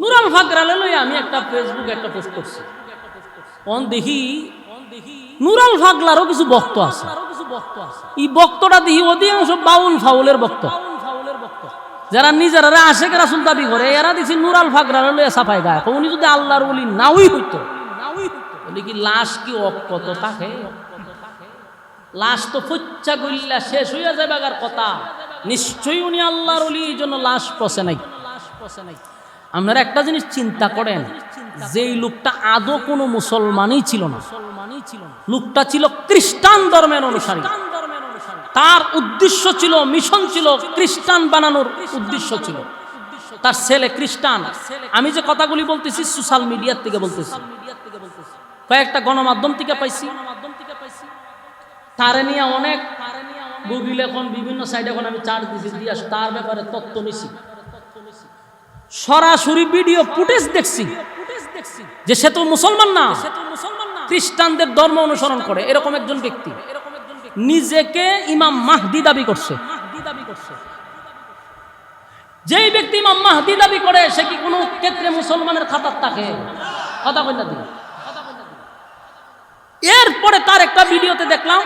নুরাল ফাকরালে লই আমি একটা ফেসবুকে একটা পোস্ট করছি। অন দেখি নুরাল ফাগলারও কিছু বক্ত আছে। এই বক্তটা দেখি অধিকাংশ বাউল ফাউলের বক্ত যারা নিজেরা আশেখ রাসুল দাবি করে, এরা দিছি নুরাল ফাগরালে লইয়া সাফাই গায়। উনি যদি আল্লাহর বলি নাওই হইতো, বলি কি লাশ কি অকত তাকে? লাশ তো ফুচ্চা গইল্লা শেষ হইয়া যাবে কথা। নিশ্চয়ই উনি আল্লাহর অলি এই জন্য লাশ পচে নাই। আপনারা একটা জিনিস চিন্তা করেন, যেই লোকটা আদৌ কোনো মুসলমানই ছিল না। লোকটা ছিল খ্রিস্টান ধর্মের অনুসারী। তার উদ্দেশ্য ছিল, মিশন ছিল খ্রিস্টান বানানোর উদ্দেশ্য ছিল। তার ছেলে খ্রিস্টান। আমি যে কথাগুলি বলতেছি সোশ্যাল মিডিয়ার থেকে বলতেছি। কয়েকটা গণমাধ্যম থেকে পাইছি। তারে নিয়ে অনেক গুগল এখন বিভিন্ন সাইডে এখন আমি চার্জ দিয়ে তার ব্যাপারে তত্ত্ব নিছি। সরাসরি ভিডিও ফুটেজ দেখছি যে সে তো মুসলমান না। খ্রিস্টানদের ধর্ম অনুসরণ করে, এরকম একজন ব্যক্তি। নিজেকে ইমাম মাহদি দাবি করছে। যেই ব্যক্তি ইমাম মাহদি দাবি করে, সে কি কোনো ক্ষেত্রে মুসলমানের খাতার থাকে কথা কইনা দিন। এরপরে তার একটা ভিডিওতে দেখলাম,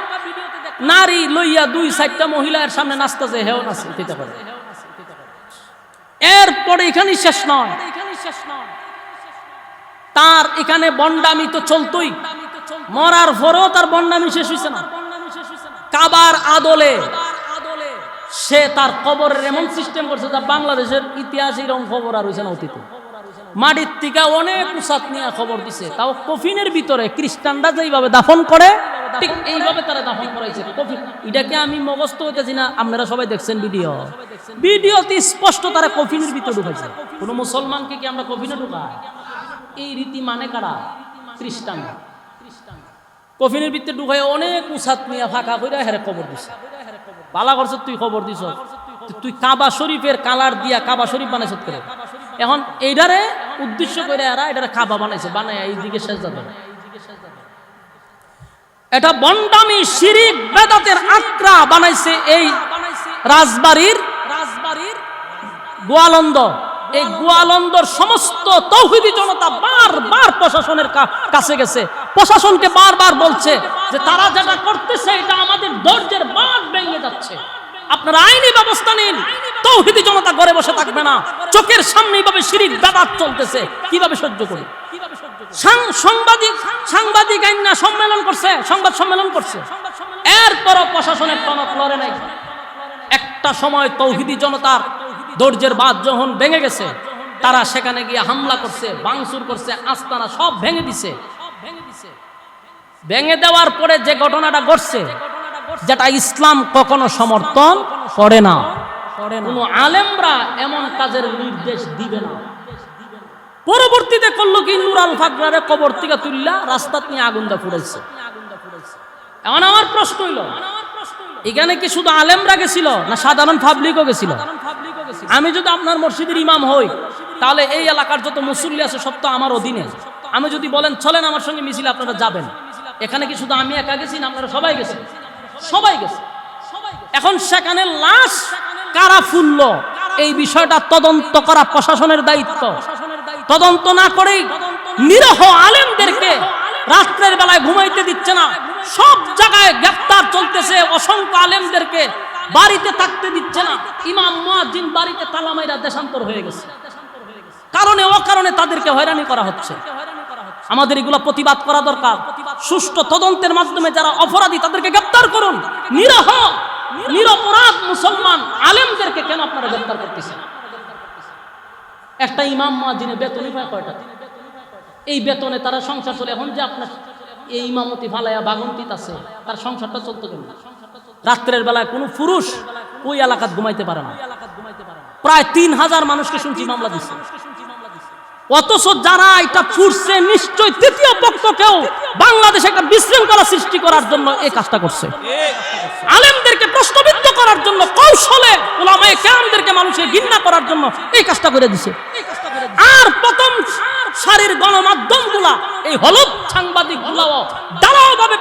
নারী লইয়া দুই চারটা মহিলার সামনে নাচতেছে, হেও নাচে দিতে পারে। এরপরে এখানেই শেষ নয়। তার এখানে বন্ডামি তো চলতই। মরার পরেও তার বন্ডামি শেষ হয়েছে না। কাবার আদলে সে তার কবরের এমন সিস্টেম করছে যা বাংলাদেশের ইতিহাস এরকম খবর আর হয়েছে না অতীতে। মাটির থেকে অনেক উসাত নিয়ে খবর দিছে। তাও কফিনের ভিতরে খ্রিস্টানরা যেইভাবে দাফন করে ঠিক এইভাবে তারা দাফন করাইছে কফিন এটাকে আমি মগস্ত হইতেছি না, আপনারা সবাই দেখছেন ভিডিও। ভিডিওতে স্পষ্ট তারা কফিনের ভিতরে ঢুকাইছে কোনো মুসলমানকে কি আমরা কফিনে ঢুকাই? এই রীতি মানে কারা? খ্রিস্টান। কফিনের ভিতরে ঢুকাই অনেক উসাত নিয়ে ফাঁকা করে হেরে খবর দিছে। পালা করছে, তুই খবর দিছ। তুই কাবা শরীফের কালার দিয়া কাবা শরীফ বানাইছ করে এখন এইটারে উদ্দেশ্য করে এরা এটারে কাবা বানাইছে বানাই এইদিকে শেষ যাবে এটা বন্ডামি শিরিক বেদাতের আক্রা বানাইছে এই রাজবাড়ির রাজবাড়ির গোয়ালন্দ। এই গোয়ালন্দর সমস্ত তৌহিদি জনতা বারবার প্রশাসনের কাছে গেছে। প্রশাসনকে বারবার বলছে যে তারা যেটা করতেছে, এটা আমাদের ধৈর্যের বাদ ভেঙে যাচ্ছে। আপনারা আইনি ব্যবস্থা নিন। তৌহিদি জনতা ঘরে বসে থাকবে না। চোখের সামনে এইভাবে শিরিক বেদাত চলতেছে। কীভাবে সহ্য করি সাংবাদিক সাংবাদিক আইন সম্মেলন করছে, সংবাদ সম্মেলন করছে। এরপরও প্রশাসনের টনক লড়ে নাই। একটা সময় তৌহিদি জনতার দর্জের বাদ যখন ভেঙে গেছে, তারা সেখানে গিয়ে হামলা করছে বাংসুর করছে, আস্তানা সব ভেঙে দিছে। ভেঙে দেওয়ার পরে যে ঘটনাটা ঘটছে, যেটা ইসলাম কখনো সমর্থন করে না। কোন আলেমরা এমন কাজের নির্দেশ দিবে না। পরবর্তীতে করল কি? নুরাল ফাকরারে কবর থেকে তুললা রাস্তা নিয়ে আগুনটা ফুড়াইছে এমন আমার প্রশ্ন হইল, এখানে কি শুধু আলেমরা গেছিল না সাধারণ পাবলিকও গেছিল? আমি যদি আপনার মসজিদের ইমাম হই, তাহলে এই এলাকার যত মুসল্লি আছে সব তো আমার অধীনে। আমি যদি বলেন, চলেন আমার সঙ্গে মিছিলে আপনারা যাবেন। এখানে কি শুধু আমি একা গেছি না আপনারা সবাই গেছেন? সবাই গেছে এখন সেখানে লাশ কারা ফুলল? এই বিষয়টা তদন্ত করা প্রশাসনের দায়িত্ব। তদন্ত না করেই নিরহ আলেমদেরকে রাত্রের বেলায় ঘুমাইতে দিচ্ছে না। সব জায়গায় গ্রেপ্তার চলতেছে অসংখ্য আলেমদেরকে বাড়িতে থাকতে দিচ্ছে না। ইমাম মুয়াজ্জিন বাড়িতে তালামাইরা দেশান্তর হয়ে গেছে। কারণে অকারণে তাদেরকে হয়রানি করা হচ্ছে। আমাদের এগুলো প্রতিবাদ করা দরকার। সুষ্ঠু তদন্তের মাধ্যমে যারা অপরাধী তাদেরকে গ্রেপ্তার করুন। নিরহ নিরপরাধ মুসলমান আলেমদেরকে কেন আপনারা গ্রেপ্তার করতেছেন? একটা ইমাম মুয়াজ্জিনের বেতনই পায় কয়টা? এই বেতনে তারা সংসার চলে। এখন যে আপনার এই ইমামতি ফালাইয়া বাগন্তিত আছে তার সংসারটা চলতে কেন রাত্রের বেলায় কোনো পুরুষ ওই এলাকাত ঘুমাইতে পারে না। প্রায় তিন হাজার মানুষকে শুনছি মামলা দিচ্ছে অথচ যারা এটা ফুরছে নিশ্চয় তৃতীয় পক্ষকেও বাংলাদেশে একটা বিশৃঙ্খলা সৃষ্টি করার জন্য এই কাজটা করছে। আলেমদেরকে প্রশ্নবিদ্ধ করার জন্য কৌশলে ওলামায়ে কেরামদেরকে মানুষের ঘৃণা করার জন্য এই কাজটা করে দিছে। আর প্রথম সারির গণমাধ্যমগুলা এই হলুদ সাংবাদিক গুলাও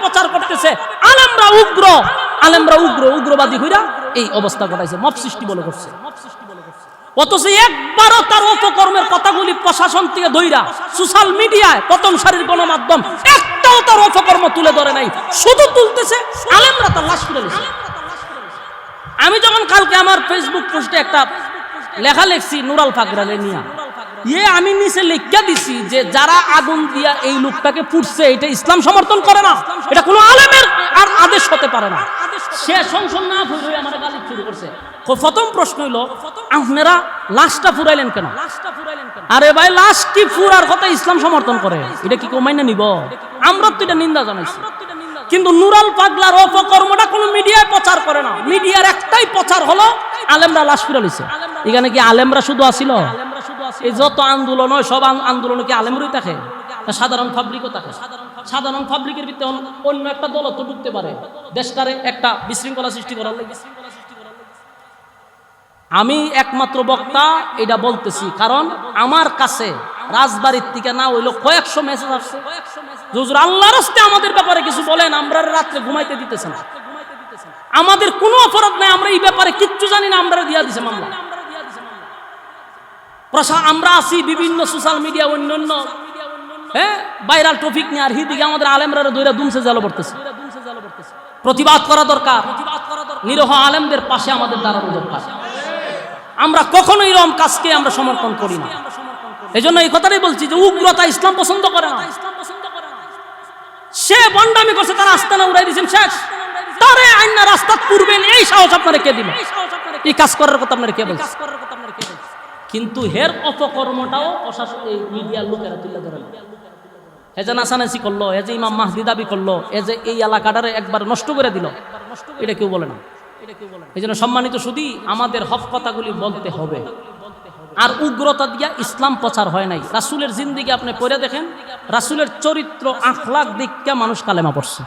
প্রচার করতেছে। আলেমরা উগ্র আলেমরা উগ্র, উগ্রবাদী হইরা এই অবস্থা ঘটাইছে, মব সৃষ্টি বলে করছে। অথচ একবারও তার অপকর্মের কথাগুলি প্রশাসন থেকে দইরা সোশ্যাল মিডিয়ায় প্রথম সারির গণমাধ্যম একটাও তার অপকর্ম তুলে ধরে নাই, শুধু তুলতেছে, আলেমরা তার লাশ আমি যখন কালকে আমার ফেসবুক পোস্টে একটা লেখা লিখছি নুরাল ফাকরালে নিয়া। ইয়ে আমি নিচে লিখা দিছি যে যারা আগুন দিয়া এই লোকটাকে পুড়ছে, এটা ইসলাম সমর্থন করে না। এটা কোনো আলেমের আর আদেশ হতে পারে না। সে সংসদ না ফুরে আমার গালি শুরু করছে। প্রথম প্রশ্ন হইল, আপনারা লাশটা ফুরাইলেন কেন? আরে ভাই লাশ কি ফুরার কথা ইসলাম সমর্থন করে। এটা কি কমাইনা নিব? আমরা তো এটা নিন্দা জানাইছি। কিন্তু নুরাল পাগলার অপকর্মটা কোনো মিডিয়ায় প্রচার করে না। মিডিয়ার একটাই প্রচার হলো, আলেমরা লাশ ফিরে লইছে এখানে কি আলেমরা শুধু আসিল? এই যত আন্দোলন হয়, সব আন- আন্দোলন কি আলেমরই থাকে? সাধারণ পাবলিকও থাকে? সাধারণ পাবলিকের ভিতরে অন্য- একটা দল তো ঢুকতে পারে। দেশটারে একটা বিশৃঙ্খলা সৃষ্টি করার আমি একমাত্র বক্তা, এটা বলতেছি। কারণ আমার কাছে রাজবাড়ির থেকে না হইল কয়েকশো মেসেজ আসছে। হুজুর, আল্লাহর হস্তে আমাদের ব্যাপারে কিছু বলেন, আমরা রাত্রে ঘুমাইতে দিতেছে না। আমাদের কোনো অপরাধ নাই, আমরা এই ব্যাপারে কিচ্ছু জানি না আমরা দিয়া দিছে মামলা। প্রশা আমরা আছি বিভিন্ন সোশ্যাল মিডিয়া অন্যান্য হ্যাঁ? ভাইরাল টপিক নিয়ে। আর হিদিকে আমাদের আলেমরা দইরা দুমসে জালো পড়তেছে প্রতিবাদ করা দরকার। নিরহ আলেমদের পাশে আমাদের দাঁড়ানো দরকার। আমরা কখনোই এরকম কাজকে আমরা সমর্থন করি না। এই জন্য এই কথাটাই বলছি যে উগ্রতা ইসলাম পছন্দ করে না। সে বন্ডামি করছে, তার আস্তানা উড়াই দিয়েছেন শেষ। তারে আইনা রাস্তা পূর্বেন এই সাহস আপনারা কে দিল এই কাজ করার কথা আপনারা কে বলছে? কিন্তু হের অপকর্মটাও প্রশাসন এই মিডিয়ার লোকেরা তুলে ধরে না। এ যে নাসানাসি করল এ যে ইমাম মাহদি দাবি করল এ যে এই এলাকাটারে একবার নষ্ট করে দিল, এটা কেউ বলে না। এই জন্য সম্মানিত শুধু আমাদের হক কথাগুলি বলতে হবে। আর উগ্রতা দিয়া ইসলাম প্রচার হয় নাই। রাসুলের জিন্দিগি আপনি পড়ে দেখেন, রাসুলের চরিত্র আখলাক দিকটা মানুষ কালেমা পড়ছে।